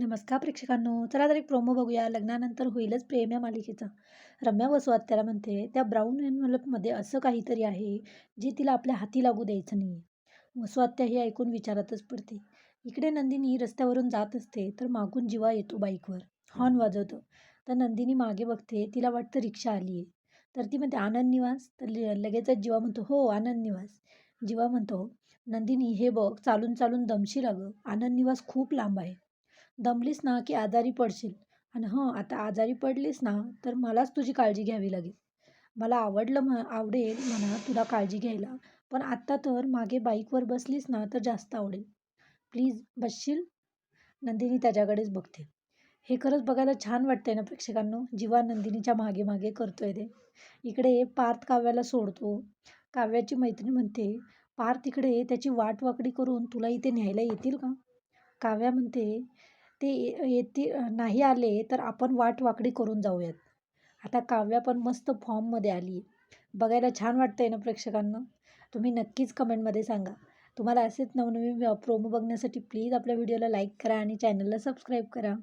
नमस्कार प्रेक्षकांनो चला तर एक प्रोमो बघूया. लग्नानंतर होईलच प्रेम या मालिकेचा. रम्या वसू त्याला म्हणते त्या ब्राऊन एनव्हलपमध्ये असं काहीतरी आहे जे तिला आपल्या हाती लागू द्यायचं नाही वसू हे ऐकून विचारातच पडते. इकडे नंदिनी रस्त्यावरून जात असते तर मागून जीवा येतो बाईकवर. हॉर्न वाजवतो. तर नंदिनी मागे बघते तिला वाटतं रिक्षा आली आहे. तर ती म्हणते आनंद निवास. तर ल- लगेचच जीवा म्हणतो हो आनंद निवास. जीवा म्हणतो नंदिनी हे बघ चालून चालून दमशी लागं आनंद निवास खूप लांब आहे. दमलीस ना की आजारी पडशील. आणि हं आता आजारी पडलीस ना तर मलाच तुझी काळजी घ्यावी लागेल. मला आवडलं म्ह आवडेल म्हणा तुला काळजी घ्यायला पण आत्ता तर मागे बाईकवर बसलीस ना तर जास्त आवडेल. प्लीज बसशील? नंदिनी त्याच्याकडेच बघते. हे खरंच बघायला छान वाटतंय ना प्रेक्षकांनो. जीवा नंदिनीच्या मागे मागे करतोय ते. इकडे पार्थ काव्याला सोडतो. काव्याची मैत्रीण म्हणते पार्थ इकडे त्याची वाट वाकडी करून तुला इथे न्यायला येतील का? काव्या म्हणते ते येते नाही आले तर आपण वाट वाकडी करून जाऊयात. आता काव्या पण मस्त फॉर्ममध्ये आली. आहे बघायला छान वाटतं आहे ना प्रेक्षकांना? तुम्ही नक्कीच कमेंटमध्ये सांगा. तुम्हाला असेच नवनवीन प्रोमो बघण्यासाठी प्लीज आपल्या व्हिडिओला लाईक करा आणि चॅनलला सबस्क्राईब करा.